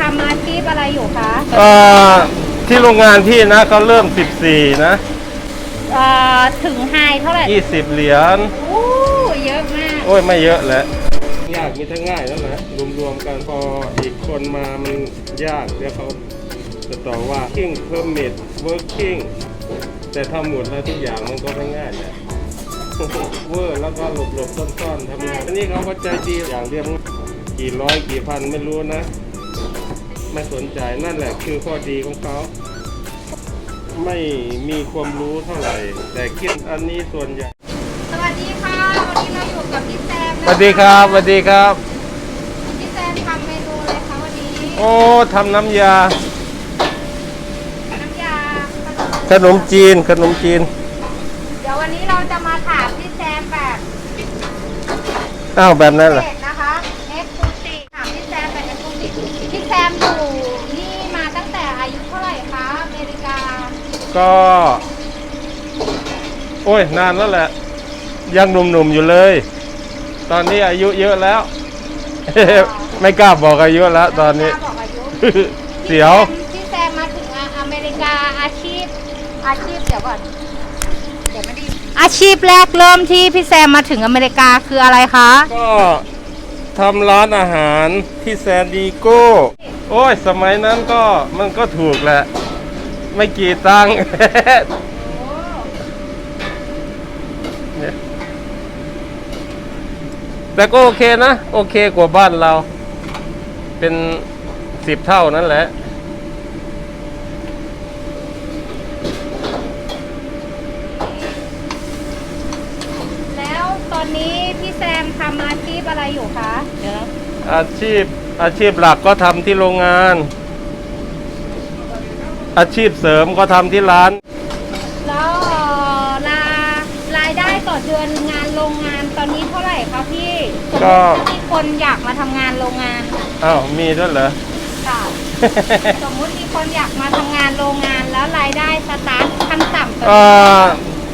ทำอาชีพอะไรอยู่คะเอ่อที่โรงงานพี่นะเขาเริ่ม 14 นะ เอ่อถึงไฮเท่าไหร่20 เหรียญโอ้เยอะมาก โอ้ยไม่เยอะแหละยากมีทั้งง่ายนั่นแหละรวมๆกันพออีกคนมามันยากเดี๋ยวเขาจะต่อว่า king permit working แต่ทำหมดแล้วทุกอย่างมันก็ไม่ง่ายแหละ เวอร์แล้วก็หลบหลบๆซ่อนๆทำงานอันนี้เขาก็ใจดีอย่างเดียวกี่ร้อยกี่พันไม่รู้นะ ไม่สนใจนั่นแหละคือข้อดีของเขา ไม่มีความรู้เท่าไหร่ แต่คิดอันนี้ส่วนใหญ่ สวัสดีค่ะ วันนี้เราอยู่กับพี่แซมสวัสดีครับสวัสดีครับ พี่แซมทำเมนูอะไรคะวันนี้โอ้ทำน้ำยา น้ำยาขนมจีน ขนมจีนเดี๋ยววันนี้เราจะมาถามพี่แซมแบบอ้าวแบบนั้นเหรอ เด็กนะคะเอ็กซ์คลูซีฟถามพี่แซมแบบเอ็กซ์คลูซีฟพี่แซมอยู่นี่มาตั้งแต่อายุเท่าไหร่คะอเมริกา ก็ โอ้ย นานแล้วแหละ ยังหนุ่มๆอยู่เลย ตอนนี้อายุเยอะแล้ว ไม่กล้าบอกอายุแล้วตอนนี้กล้าบอกอายุเสียว พี่แซมมาถึงอเมริกาอาชีพ อาชีพเดี๋ยวก่อนเดี๋ยวไม่ได้อาชีพแรกเริ่มที่พี่แซมมาถึงอเมริกาคืออะไรคะ ก็ทำร้านอาหารที่แซนดิโก้โอ้ย สมัยนั้นก็มันก็ถูกแหละ ไม่กี่ตังค์เนี่ยแต่ก็โอเคนะ โอเคกว่าบ้านเรา เป็นสิบเท่านั่นแหละแล้วตอนนี้พี่แซมทำอาชีพอะไรอยู่คะ เดี๋ยวอาชีพอาชีพหลักก็ทำที่โรงงาน อาชีพเสริมก็ทำที่ร้าน แล้วเอ่อรารายได้ต่อเดือนงานโรงงานตอนนี้เท่าไหร่คะพี่สมมก็ ติถ้ามีคนอยากมาทำงานโรงงานอ้าว มีด้วยเหรอ ค่ะ สมมุติมีคนอยากมาทำงานโรงงานแล้วรายได้สตาร์ทขั้นต่ำตอนเอ่นี้อ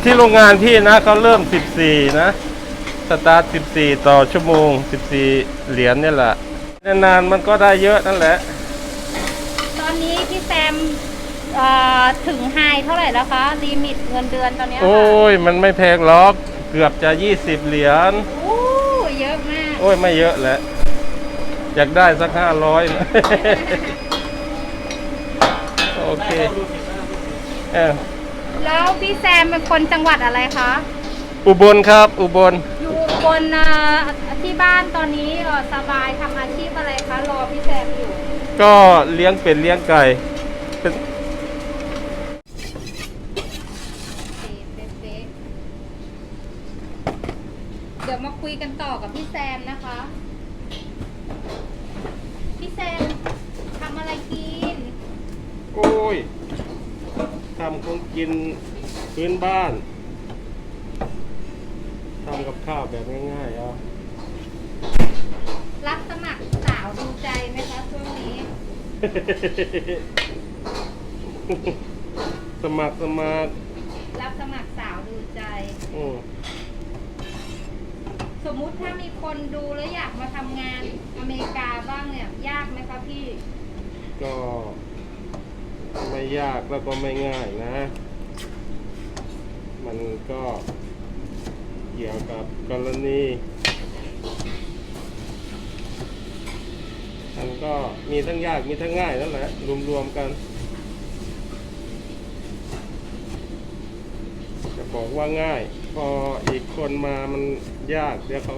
ที่โรงงานพี่นะเขาเริ่ม 14 นะ สตาร์ท 14 ต่อชั่วโมง 14 เหรียญเนี่ยแหละนานๆมันก็ได้เยอะนั่นแหละ ตอนนี้พี่แซม เอ่อถึงไฮเท่าไหร่แล้วคะลิมิตเงินเดือนตอนเนี้ยค่ะโอ้ยมันไม่แพงหรอกเกือบจะ 20 เหรียญโอ้เยอะมากโอ้ยไม่เยอะแหละอยากได้สัก 500นะ โอเคเออแล้วพี่แซมเป็นคนจังหวัดอะไรคะ อุบลครับ อุบล อยู่บนเอ่อที่บ้านตอนนี้เอ่อสบายทำอาชีพอะไรคะรอพี่แซมอยู่ก็เลี้ยงเป็ดเลี้ยงไก่ เป็น เดี๋ ยวมาคุยกันต่อกับพี่แซมนะคะ พี่แซมทำอะไรกิน โอ้ยทำของกินพื้นบ้านทำกับข้าวแบบง่ายๆเอารับสมัครสาวดูใจไหมคะช่วงนี้ สมัครสมัครรับสมัครสาวดูใจ อืม สมมุติถ้ามีคนดูแล้วอยากมาทำงานอเมริกาบ้างเนี่ยยากไหมคะพี่ ก็ไม่ยากแล้วก็ไม่ง่ายนะ มันก็เกี่ยวกับกรณีมันก็มีทั้งยากมีทั้งง่ายนั่นแหละรวมๆกัน จะบอกว่าง่าย พออีกคนมามัน ยาก เดี๋ยวเขา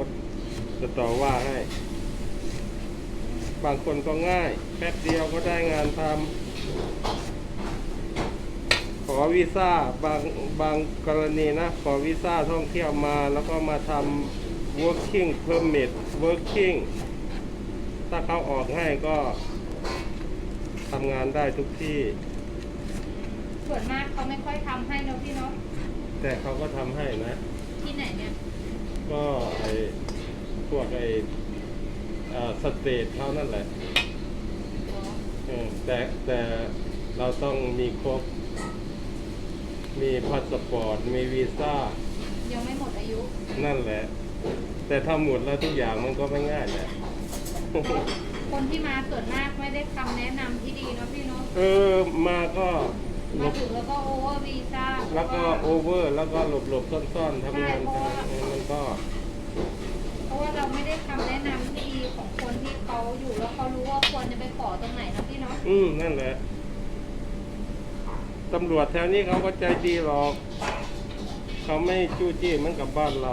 จะต่อว่าให้ บางคนก็ง่าย แป๊บเดียวก็ได้งานทำขอวีซ่าบางบางกรณีนะ ขอวีซ่าท่องเที่ยวมาแล้วก็มาทำ working permit working ถ้าเขาออกให้ก็ทำงานได้ทุกที่ ส่วนมากเขาไม่ค่อยทำให้เนอะพี่เนาะแต่เขาก็ทำให้นะ ที่ไหนเนี่ยก็ไอ พวกไอสเตทเขานั่นแหละเออแต่แต่เราต้องมีครบ มีพาสปอร์ต มีวีซ่า ยังไม่หมดอายุ นั่นแหละ แต่ถ้าหมดแล้วทุกอย่างมันก็ไม่ง่ายแหละพคนที่มาส่วนมากไม่ได้คำแนะนำที่ดีเนาะพี่เนาะ เออ มาก็หลมาบถึงแล้วก็โอเวอร์วีซ่าแล้วก็โอเวอร์ แล้วก็หลบหลบๆซ่อนๆทำงานทำงานมันก็ เพราะว่าเราไม่ได้คำแนะนำที่ดีของคนที่เขาอยู่แล้วเขารู้ว่าควรจะไปขอตรงไหนนะพี่เนาะอืมนั่นแหละตำรวจแถวนี้เขาก็ใจดีหรอก เขาไม่จู้จี้เหมือนกับบ้านเรา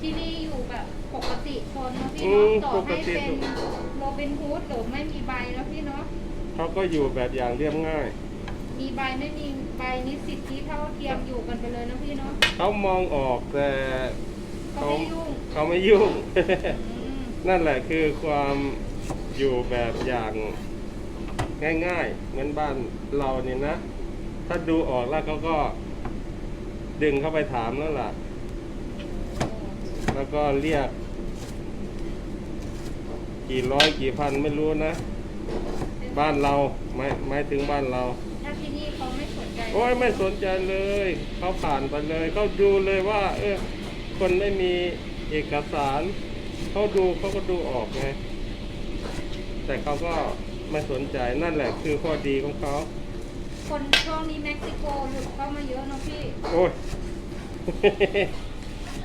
ที่นี่อยู่แบบปกติชนเนาะพี่อืเนาะมต่อปกให้ติ เป็นโรบินฮูดหรือไม่มีใบแล้วพี่เนาะเขาก็อยู่แบบอย่างเรียบง่าย มีใบไม่มีใบนี้สิทธิเท่าเทียมอยู่กันไปเลยนะพี่เนาะเขามองออกแต่ เขาไม่ยุ่งเขาไม่ยุ่งอืมนั่นแหละคือความอยู่แบบอย่างง่ายๆ เหมือนบ้านเรานี่นะ ถ้าดูออกแล้วเขาก็ดึงเข้าไปถามแล้วล่ะ แล้วก็เรียก กี่ร้อยกี่พันไม่รู้นะ บ้านเราไม่ไม่ถึงบ้านเราถ้าที่นี่เขาไม่สนใจ โอ้ยไม่สนใจเลย เขาผ่านไปเลย เขาดูเลยว่า เออ คนไม่มีเอกสารเขาดูเขาก็ดูออกไงแต่เขาก็ไม่สนใจนั่นแหละคือข้อดีของเขา คนช่วงนี้เม็กซิโกหลุดเข้ามาเยอะเนาะพี่โอ้ย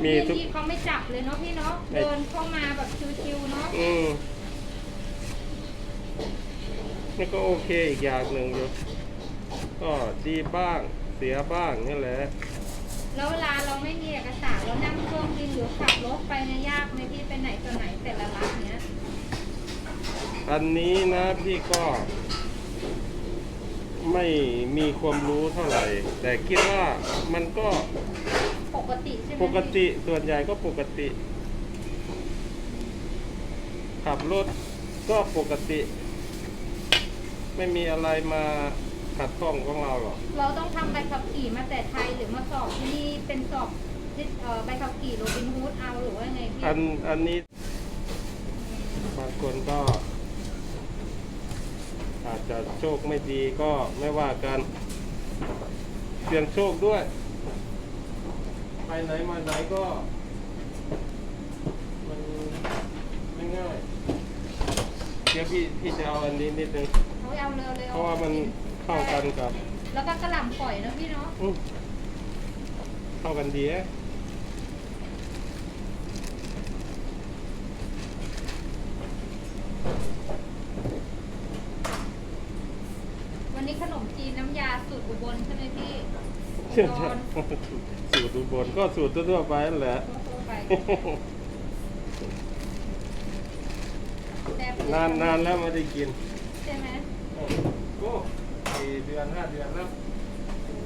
มีที่ทุกที่เขาไม่จับเลยเนาะพี่เนาะไม่ เดินเข้ามาแบบชิวๆเนาะอืมนี่ก็โอเคอีกอย่างหนึ่งอยู่ก็ดีบ้างเสียบ้างนี่แหละ เนี่ยยากไหมพี่ไปไหนต่อไหนแต่ละรัฐเนี้ยอันนี้นะพี่ก็ ไม่มีความรู้เท่าไหร่ แต่คิดว่ามันก็ปกติใช่ไหมปกติส่วนใหญ่ก็ปกติ ขับรถก็ปกติ ไม่มีอะไรมาขัดข้องของเราหรอก เราต้องทำใบขับขี่มาแต่ไทยหรือมาสอบที่นี่เป็นสอบ ที่เอ่อใบขับขี่โรบินฮูดเอาหรือว่าไงพี่อันอันนี้บางคนก็ อาจจะโชคไม่ดีก็ไม่ว่ากันเสี่ยงโชคด้วย ไปไหนมาไหนก็ มันไม่ง่ายเดี๋ยวพี่พี่จะเอาอันนี้นิดนึงเขาเอาเร็วเลยเพราะว่ามันเข้ากันกับ แล้วก็กระหล่ำปล่อยเนาะพี่เนาะ อื้อเข้ากันดีนะ วันนี้ขนมจีนน้ำยาสูตรอุบลใช่ไหมพี่เชื่ออุใช่ดรสูตรอุบลก็สูตรทั่วๆไปนั่นแหละ ทั่วๆไปแต่นานนานแล้วไม่ได้กินใช่ไหมโอ้สี่เดือนห้าเดือนแล้วโอ้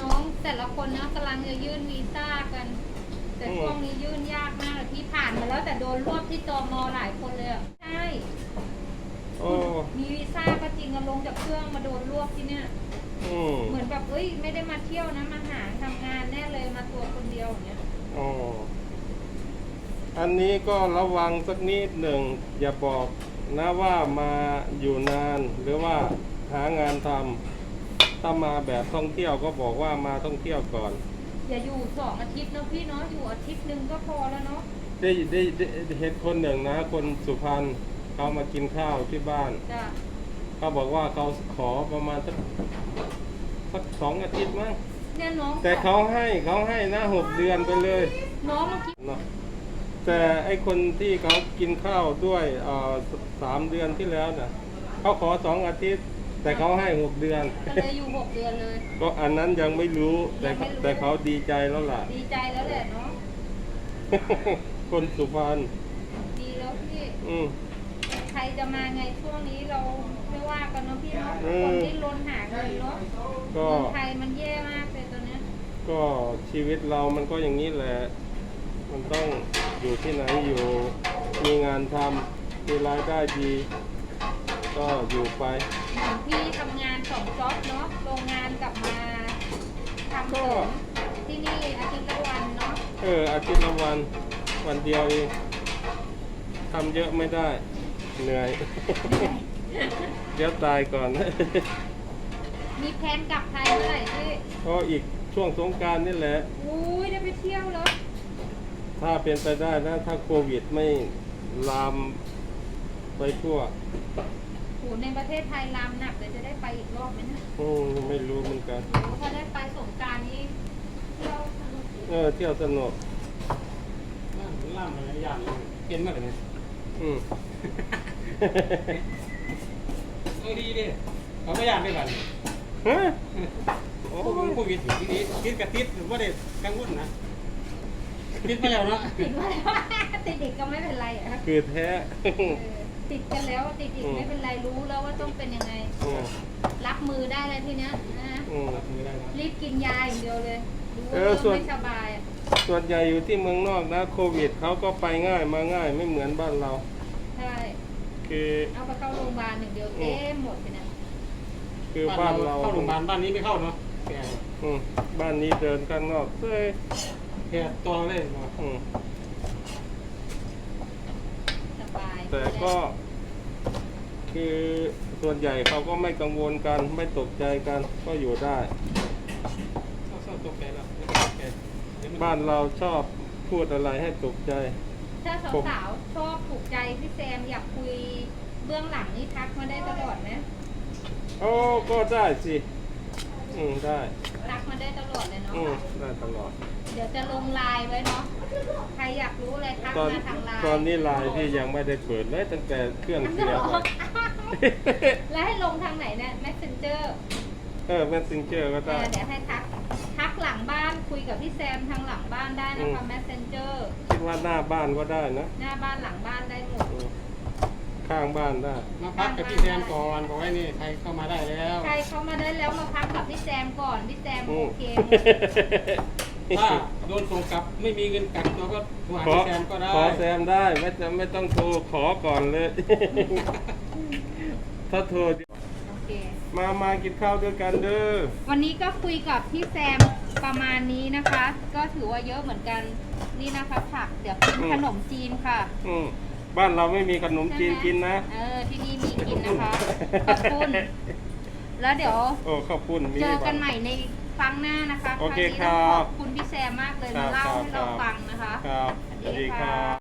น้องแต่ละคนนะกำลังจะยื่นวีซ่ากัน แต่ช่วงนี้ยื่นยากมากเลยพี่ผ่านมาแล้วแต่โดนรวบที่ตมหลายคนเลยอะใช่ โอ้มีวีซ่าก็จริงอะลงจากเครื่องมาโดนรวบที่เนี่ย อืมเหมือนแบบเอ้ยไม่ได้มาเที่ยวนะมาหาทำงานแน่เลยมาตัวคนเดียวอย่างเงี้ยอ๋ออันนี้ก็ระวังสักนิดหนึ่ง อย่าบอกนะว่ามาอยู่นานหรือว่าหางานทำถ้ามาแบบท่องเที่ยวก็บอกว่ามาท่องเที่ยวก่อน อย่าอยู่สองอาทิตย์เนาะพี่เนาะอยู่อาทิตย์หนึ่งก็พอแล้วเนาะได้ได้ได้เห็นคนหนึ่งนะ คนสุพรรณเขามากินข้าวที่บ้าน จ้ะเขาบอกว่าเขาขอประมาณสักสักสองอาทิตย์มั้งเนี่ยน้องแต่เขาให้เขาให้นะหกเดือนไปเลยน้องเมื่อกี้เนาะแต่ไอคนที่เขากินข้าวด้วยเอ่อสสามเดือนที่แล้วน่ะเขาขอสองอาทิตย์ แต่เขาให้หกเดือน ก็เลยอยู่หกเดือนเลย ก็อันนั้นยังไม่รู้แต่ยังไม่รู้แต่เขาดีใจแล้วล่ะ ดีใจแล้วแหละเนาะ คนสุพรรณดีแล้วพี่ อืมใครจะมาไงช่วงนี้เราไม่ว่ากันเนาะพี่เนาะอืมคนที่ลนหาเงินเนาะก็เมืองไทยมันแย่มากเลยตอนเนี้ยก็ชีวิตเรามันก็อย่างนี้แหละ มันต้องอยู่ที่ไหนอยู่ มีงานทำมีรายได้ดี ก็อยู่ไปเหมือนพี่ทำงานสองจ็อบเนาะ โรงงานกลับมาทำเสริมที่นี่อาทิตย์ละวันเนาะ เอออาทิตย์ละวันวันเดียวเองทำเยอะไม่ได้ เหนื่อย เดี๋ยวตายก่อน มีแผนกลับไทยเมื่อไหร่พี่ก็อีกช่วงสงกรารนี่แหละ อุ้ยได้ไปเที่ยวแล้วถ้าเป็นไปได้นะ ถ้าโควิดไม่ลามไปทั่ว โหในประเทศไทยลามหนักเลยจะได้ไปอีกรอบไหมเนี่ยอืมไม่รู้เหมือนกันโหถ้าได้ไปสงกรารนี้เที่ยวสนุกเออเที่ยวสนุกล่ามล่ามอะไรอย่างเลยเปลี่ยนมาเลยเนี่ยอืม เออดีดิเขาไม่ยากได้บัดฮะโอ้โหโควิดดีดีติดกับติดหรือว่าเด็กังวลนะติดมาแล้วเนาะติดมาแล้วติดอีกก็ไม่เป็นไรอะคือแท้ เออ ติดกันแล้วติดอีกอืมไม่เป็นไรรู้แล้วว่าต้องเป็นยังไง อืมรับมือได้แล้วทีเนี้ยนะอืม รับมือได้นะรีบกินยาอย่างเดียวเลยรู้เอว่าอส่วน ไม่สบายอะส่วนใหญ่อยู่ที่เมืองนอกนะโควิดเขาก็ไปง่ายมาง่ายไม่เหมือนบ้านเรา ใช่คือเอาไปเข้าโรงพยาบาลอย่างเดียวเต็มหมดเลยนะคือบ้านเราเข้าโรงพยาบาลบ้านนี้ไม่เข้าเนาะแกอืมบ้านนี้เดินข้างนอกเฮ้ยแกตัวเลยเนาะอืม สบาย แต่ก็คือส่วนใหญ่เขาก็ไม่กังวลกัน ไม่ตกใจกัน ก็อยู่ได้เศร้าๆตกใจแล้วตกใจเดี๋ยวมันบ้านเราชอบพูดอะไรให้ตกใจ ถ้าสาวๆชอบถูกใจพี่แซมอยากคุยเบื้องหลังนี่ทักมาได้ตลอดนะ โอ้ก็ได้สิ อืมได้ทักมาได้ตลอดเลยเนาะอืมได้ตลอด เดี๋ยวจะลงไลน์ไว้เนาะใครอยากรู้อะไรทักตอนมาทางไลน์ตอนนี้ไลน์พี่ยังไม่ได้เปิดเลยตั้งแต่เครื่องเสียไปแล้วให้ลงทางไหนเนี่ย messenger เออ messenger ก็เอได้อเดี๋ยวให้ทักทักหลังบ้านคุยกับพี่แซมทางหลังบ้านได้นะคะอืม messenger คิดว่าหน้าบ้านก็ได้นะ หน้าบ้านหลังบ้านได้หมดอืม ข้างบ้านได้ มาพักกับพี่แซมก่อนบอกไว้นี่ใครเข้ามาได้แล้วใครเข้ามาได้แล้วมาพักกับพี่แซมก่อนพี่แซมอืโอมเคถ้าโดนส่งกลับไม่มีเงินกักตัวก็โทรหาขอพี่แซมก็ได้ขอแซมได้ไม่จะไม่ต้องโทรขอก่อนเลย ถ้าโทรโอเค มามากินข้าวด้วยกันเด้อวันนี้ก็คุยกับพี่แซมประมาณนี้นะคะ ก็ถือว่าเยอะเหมือนกันนี่นะคะผักเดี๋ยวกินขนมจีนค่ะ อืม บ้านเราไม่มีขนมจีนใช่ไหกินนะเออที่นี่มีกินนะคะขอบคุณ แล้วเดี๋ยวโอ้ขอบคุณมีเจอกันบ้างใหม่ในครั้งหน้านะคะโอเครั้งนี้ต้องครับขอบคุณพี่แซมมากเลยครัมาบเล่าครับให้เราครับฟังนะคะครับสวัสดีครับ